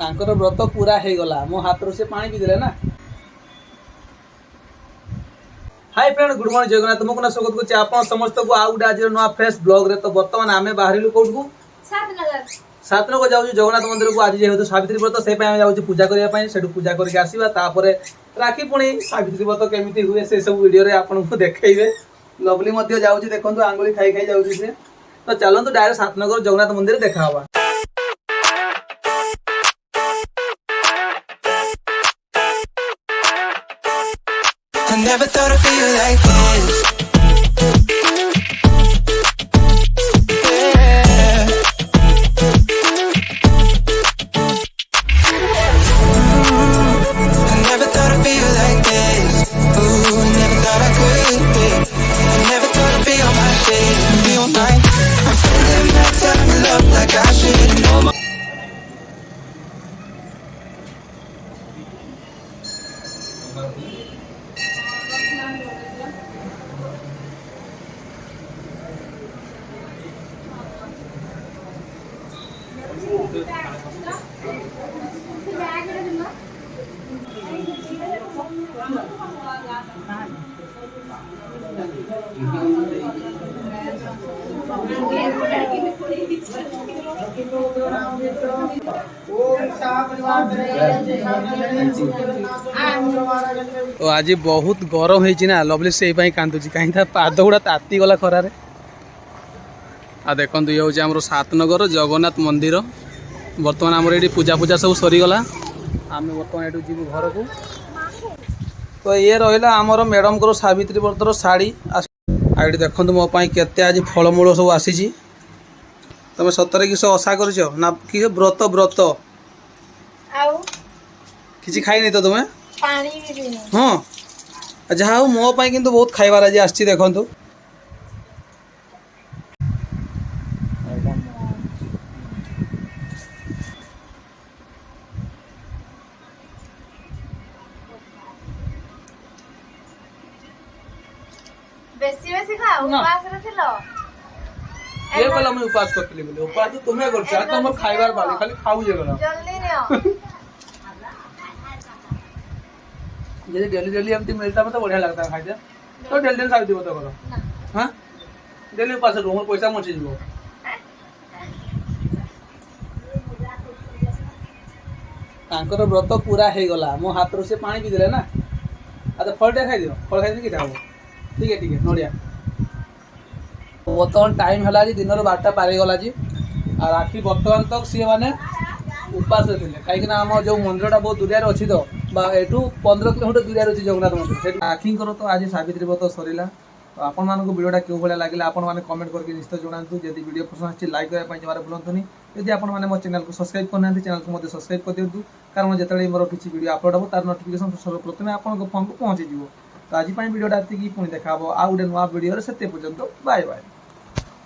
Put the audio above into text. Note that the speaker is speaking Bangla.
ତାଙ୍କର ବ୍ରତ ପୁରା ହେଇଗଲା ମୋ ହାତରୁ ସେ ପାଣି ପିଇଦେଲେ ନା hi friend good morning Jagannath ତୁମକୁ ନା ସ୍ୱାଗତ କରୁଛି ଆପଣ ସମସ୍ତଙ୍କୁ ଆଉ ଗୋଟେ ଆଜିର ନୂଆ ଫ୍ରେଶ୍ ବ୍ଲଗ୍ରେ ତ ବର୍ତ୍ତମାନ ଆମେ ବାହାରିଲୁ କୋଉଠକୁ ସାତ ନଗର ଯାଉଛୁ ଜଗନ୍ନାଥ ମନ୍ଦିରକୁ ଆଜି ଯେହେତୁ ସାବିତ୍ରୀ ବ୍ରତ ସେ ପାଇଁ ଆମେ ଯାଉଛୁ ପୂଜା କରିବା ପାଇଁ ସେଠୁ ପୂଜା କରିକି ଆସିବା ତାପରେ ରାକ୍ଷୀ ପୁଣି ସାବିତ୍ରୀ ବ୍ରତ କେମିତି ହୁଏ ସେସବୁ ଭିଡ଼ିଓରେ ଆପଣଙ୍କୁ ଦେଖେଇବେ ଲଭଲି ମଧ୍ୟ ଯାଉଛି ଦେଖନ୍ତୁ ଆଙ୍ଗୁଳି ଖାଇ ଖାଇ ଯାଉଛି ସେ ତ ଚାଲନ୍ତୁ ଡାଇରେକ୍ଟ ସାତନଗର ଜଗନ୍ନାଥ ମନ୍ଦିର ଦେଖା ହବା I never thought I'd feel like this. Yeah. I never thought I'd feel like this. Ooh, never thought I could I never thought I'd be my be I'm feeling love like I should Thank you. ଓ ଆଜି ବହୁତ ଗରମ ହେଇଛି ନା ଲଭଲି ସେଇ ପାଇଁ କାନ୍ଦୁଛି କାହିଁକି ତା ପାଦ ଗୁଡ଼ା ତାତିଗଲା ଖରାରେ ଆଉ ଦେଖନ୍ତୁ ଇଏ ହେଉଛି ଆମର ସାତନଗର ଜଗନ୍ନାଥ ମନ୍ଦିର বর্তমানে আমার এটি পূজা পূজা সব সরিগলা আমি বর্তমানে এটু যাবু ঘরকু তো ইয়ে রহলা আমার ম্যাডমর সাবিত্রী ব্রতর শাড়ি আর এটি দেখুন মো কে আজ ফলমূল সব আসিছি তুমি সতরে কিছু আশা করছ না কি ব্রত ব্রত কিছু খাই নি তো তুমি হ্যাঁ যা হোক মো কিন্তু বহুত খাইবার আজ আসছি দেখুন বেশি বেশি খাও উপাসরে ছিল এ বল আমি উপাস করতেলি বলে উপাস তো তুমি করছো আর তোমার খাইবার বালে খালি খাও যাবে না জলদি নিও যদি ডেলি ডেলি এমতি মিলতা মতো বড়িয়া লাগতা খাইতে তো ডেলি ডেলি খাই দিব তো হ্যাঁ ডেলি উপাস করো আমার পয়সা মচে দিব ତାଙ୍କର ବ୍ରତ ପୁରା ହେଇଗଲା ମୋ ହାତରୁ ସେ ପାଣି ପିଇଦେଲେ ନା ଆଉ ତ ଫଳଟା ଖାଇଦିଅ ଫଳ ଖାଇଦେଲେ କେଇଟା ହବ ठीक है ठीक है नड़िया बर्तमान टाइम है दिन बारटा पारिगला जी আর রাখি বর্তমান তো সি মানে উপাসে লে কিনা আমার যে মন্দিরটা বহু দূরে অছি তো বা এটু পনেরো কিলোমিটার দূরে অছি জগন্নাথ মন্দির সেটি রাখিঙ্কর তো আজ সাবিত্রী ব্রত সরিলা তো আপনার ভিডিওটা কেউ ভাল লাগলে আপনার কমেন্ট করি নিশ্চয় জনাতু যদি ভিডিও পছন্দ আসছে লাইক করা যাওয়ার ভুলতুনি যদি আপনার মো চ্যানেলকে সবসক্রাইব করে না চ্যানেলকে মধ্যে সবসক্রাইব করে দিও কারণ যেতবে মোটর কিছু ভিডিও আপলোড হব তার নোটিফিকেশন সর্বপ্রথমে আপনার ফোনকে পৌঁছে যাব તો આજે પણ વિડીયો ડાથી પૂરી દેખાવો આવડે નવા વિડીયો સાથે પર્યંત બાય બાય